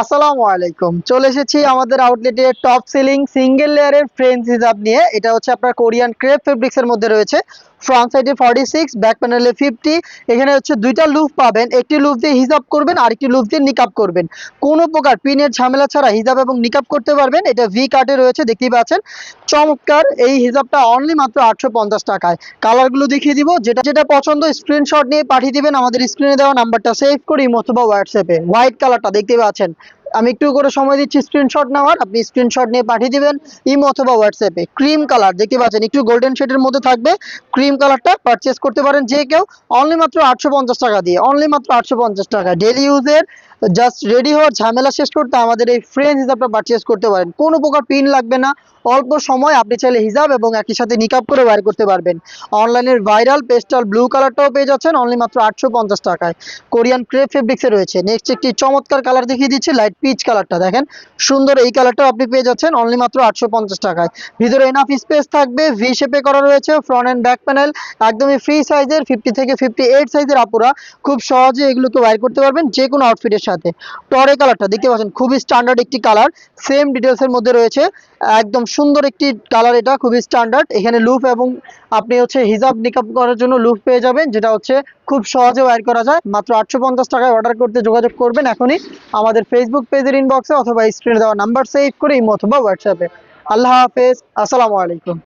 আসসালামু আলাইকুম। চলে এসেছি আমাদের আউটলেটে টপ সিলিং সিঙ্গেল লেয়ারের ফ্রেঞ্চ হিসাব নিয়ে। এটা হচ্ছে আপনার কোরিয়ান ক্রেপ ফেব্রিক্সের মধ্যে রয়েছে। ফ্রন্ট সাইডে ফর্টি সিক্স ব্যাক প্যানেলে ফিফটি এখানে হচ্ছে দুইটা লুপ পাবেন। একটি লুপ দিয়ে হিজাব করবেন, আরেকটি লুপ দিয়ে নিকাপ করবেন। কোনো প্রকার পিনের ঝামেলা ছাড়া হিজাব এবং নিকাপ করতে পারবেন। এটা ভি কাটে রয়েছে, দেখতেই পাচ্ছেন। চমৎকার, এই হিজাবটা অনলি মাত্র আটশো পঞ্চাশ টাকায়। কালারগুলো দেখিয়ে দিব। যেটা যেটা পছন্দ স্ক্রিনশট নিয়ে পাঠিয়ে দিবেন। আমাদের স্ক্রিনে দেওয়া নাম্বারটা সেভ করি অথবা হোয়াটসঅ্যাপে হোয়াইট কালারটা দেখতে পাচ্ছেন। আমি একটু করে সময় দিচ্ছি স্ক্রিনশট নেওয়ার। আপনি স্ক্রিনশট নিয়ে পাঠিয়ে দেবেন ইম অথবা হোয়াটসঅ্যাপে ক্রিম কালার দেখতে পাচ্ছেন, একটু গোল্ডেন শেডের মধ্যে থাকবে। ক্রিম কালারটা পারচেস করতে পারেন যে কেউ। অনলি মাত্র আটশো পঞ্চাশ টাকা দিয়ে। অনলি মাত্র আটশো পঞ্চাশ টাকা। ডেলি ইউজের জাস্ট রেডি হওয়ার ঝামেলা শেষ করতে আমাদের এই ফ্রেঞ্চ হিসাবটা পারচেস করতে পারেন। কোনো প্রকার পিন লাগবে না, অল্প সময় আপনি চাইলে হিজাব এবং একই সাথে নিকাপ করে বাইর করতে পারবেন। অনলাইনের ভাইরাল পেস্টাল ব্লু কালারটাও পেয়ে যাচ্ছেন অনলি মাত্র আটশো পঞ্চাশ টাকায়। কোরিয়ান ক্রেপ ফেব্রিক্সে রয়েছে। নেক্সট একটি চমৎকার কালার দেখিয়ে দিচ্ছি লাইট পিচ কালারটা দেখেন, সুন্দর এই কালারটাও আপনি পেয়ে যাচ্ছেন অনলি মাত্র আটশো পঞ্চাশ টাকায়। ভিতরে এনাফ স্পেস থাকবে ভি শেপে করা রয়েছে ফ্রন্ট অ্যান্ড ব্যাক প্যানেল একদমই ফ্রি সাইজের ফিফটি থেকে ফিফটি এইট সাইজের আপুরা খুব সহজে এগুলোকে বাইর করতে পারবেন যে কোনো আউটফিটের সাথে। টরে কালারটা দেখতে পাচ্ছেন, খুবই স্ট্যান্ডার্ড একটি কালার সেম ডিটেলসের মধ্যে রয়েছে। একদম সুন্দর একটি কালার এটা, খুবই স্ট্যান্ডার্ড এখানে লুপ এবং আপনি হচ্ছে হিজাব নিকাপ করার জন্য লুপ পেয়ে যাবেন, যেটা হচ্ছে খুব সহজে ওয়্যার করা যায়। মাত্র আটশো পঞ্চাশ টাকায় অর্ডার করতে যোগাযোগ করবেন এখনই আমাদের ফেসবুক পেজের ইনবক্সে অথবা স্ক্রিনে দেওয়া নাম্বার সেভ করে ইমো অথবা হোয়াটসঅ্যাপে আল্লাহ হাফেজ, আসসালামু আলাইকুম।